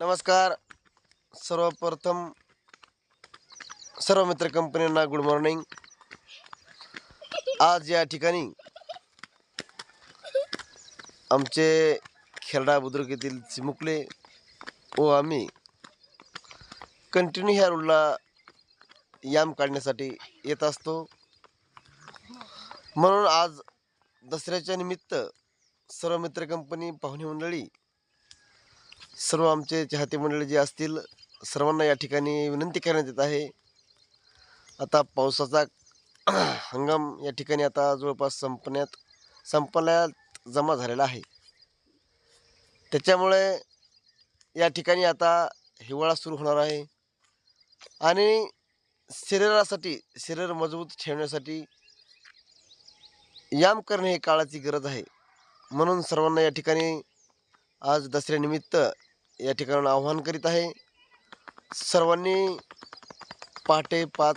नमस्कार. सर्वप्रथम सर्व मित्र कंपन्यांना गुड मॉर्निंग आज या ठिकाणी आमचे खेरडा बुद्रुक येथील चिमुकले व आम्ही कंटिन्यू ह्या रोडला याम काढण्यासाठी येत असतो. म्हणून आज दसऱ्याच्या निमित्त सर्व मित्र कंपनी पाहुणे मंडळी सर्व आमचे चाहते मंडळी जे असतील सर्वांना या ठिकाणी विनंती करण्यात येत आहे. आता पावसाचा हंगाम या ठिकाणी आता जवळपास संपण्यात संपण्यात जमा झालेला आहे. त्याच्यामुळे या ठिकाणी आता हिवाळा सुरू होणार आहे. आणि शरीरासाठी शरीर मजबूत ठेवण्यासाठी याम करणे हे काळाची गरज आहे. म्हणून सर्वांना या ठिकाणी आज दसऱ्यानिमित्त या ठिकाणाहून आव्हान करीत आहे. सर्वांनी पहाटे पाच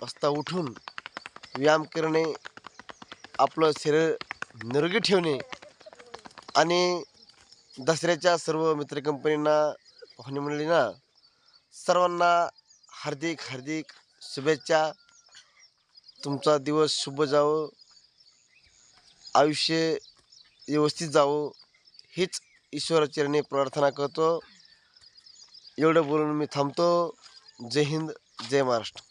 वाजता उठून व्यायाम करणे आपलं शरीर निरोगी ठेवणे आणि दसऱ्याच्या सर्व मित्र कंपनींना पाहुणे मंडळींना सर्वांना हार्दिक हार्दिक शुभेच्छा. तुमचा दिवस शुभ जावं. आयुष्य व्यवस्थित जावं. हीच ईश्वराचरणी प्रार्थना करतो. एवढं बोलून मी थांबतो. जय हिंद जय महाराष्ट्र.